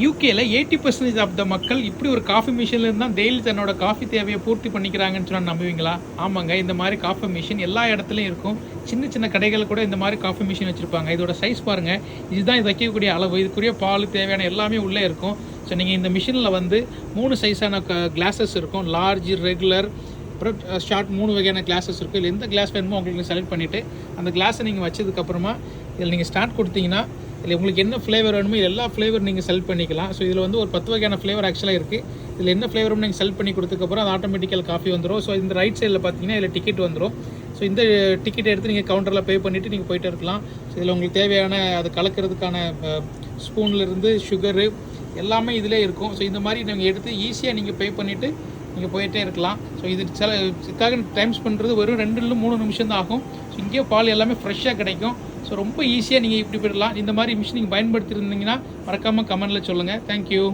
யூகேல eighty percentage of the மக்கள் இப்படி ஒரு காஃபி மிஷின்ல இருந்தால் டெய்லி தன்னோட காஃபி தேவையை பூர்த்தி பண்ணிக்கிறாங்கன்னு சொன்னால் நம்புவீங்களா? ஆமாங்க இந்த மாதிரி காஃபி மிஷின் எல்லா இடத்துலையும் இருக்கும். சின்ன சின்ன கடைகள் கூட இந்த மாதிரி காஃபி மிஷின் வச்சுருப்பாங்க. இதோட சைஸ் பாருங்கள் இதுதான் இது வைக்கக்கூடிய அளவு. இதுக்குரிய பால் தேவையான எல்லாமே உள்ளே இருக்கும். ஸோ நீங்கள் இந்த மிஷினில் வந்து மூணு சைஸான கிளாஸஸ் இருக்கும். லார்ஜ் ரெகுலர் அப்புறம் ஷார்ட் மூணு வகையான கிளாஸஸ் இருக்குது இல்லை எந்த கிளாஸ் வேணுமோ உங்களுக்கு செலக்ட் பண்ணிவிட்டு அந்த கிளாஸை நீங்கள் வச்சதுக்கப்புறமா இதில் நீங்கள் ஸ்டார்ட் கொடுத்தீங்கன்னா இதில் உங்களுக்கு என்ன ஃப்ளேவர் வேணுமோ இது எல்லா ஃப்ளேவர் நீங்கள் செல் பண்ணிக்கலாம். ஸோ இதில் வந்து ஒரு பத்து வகையான ஃப்ளேவர் ஆக்சுவலாக இருக்குது இதில் என்ன ஃப்ளேவரும் நீங்கள் செல் பண்ணி கொடுத்துக்கப்புறம் அது ஆட்டோமேட்டிக்கல் காஃபி வந்துடும் ஸோ இந்த ரைட் சைடில் பார்த்தீங்கன்னா இதில் டிக்கெட் வந்துடும் ஸோ இந்த டிக்கெட் எடுத்து நீங்கள் கவுண்டரில் பே பண்ணிவிட்டு நீங்கள் போயிட்டு இருக்கலாம். ஸோ இதில் உங்களுக்கு தேவையான அது கலக்கிறதுக்கான ஸ்பூன்லேருந்து சுகரு எல்லாமே இதிலே இருக்கும். ஸோ இந்த மாதிரி நீங்கள் எடுத்து ஈஸியாக நீங்கள் பே பண்ணிவிட்டு நீங்கள் போயிட்டே இருக்கலாம். ஸோ இது சில இதுக்காக டைம் பண்ணுறது வெறும் ரெண்டுலேருந்து மூணு நிமிஷம் தான் ஆகும். ஸோ இங்கேயே பால் எல்லாமே ஃப்ரெஷ்ஷாக கிடைக்கும். ஸோ ரொம்ப ஈஸியாக நீங்கள் இப்படி போயிடலாம். இந்த மாதிரி மிஷின் நீங்கள் பயன்படுத்தியிருந்தீங்கன்னா மறக்காமல் கமெண்ட்டில் சொல்லுங்கள் தேங்க்யூ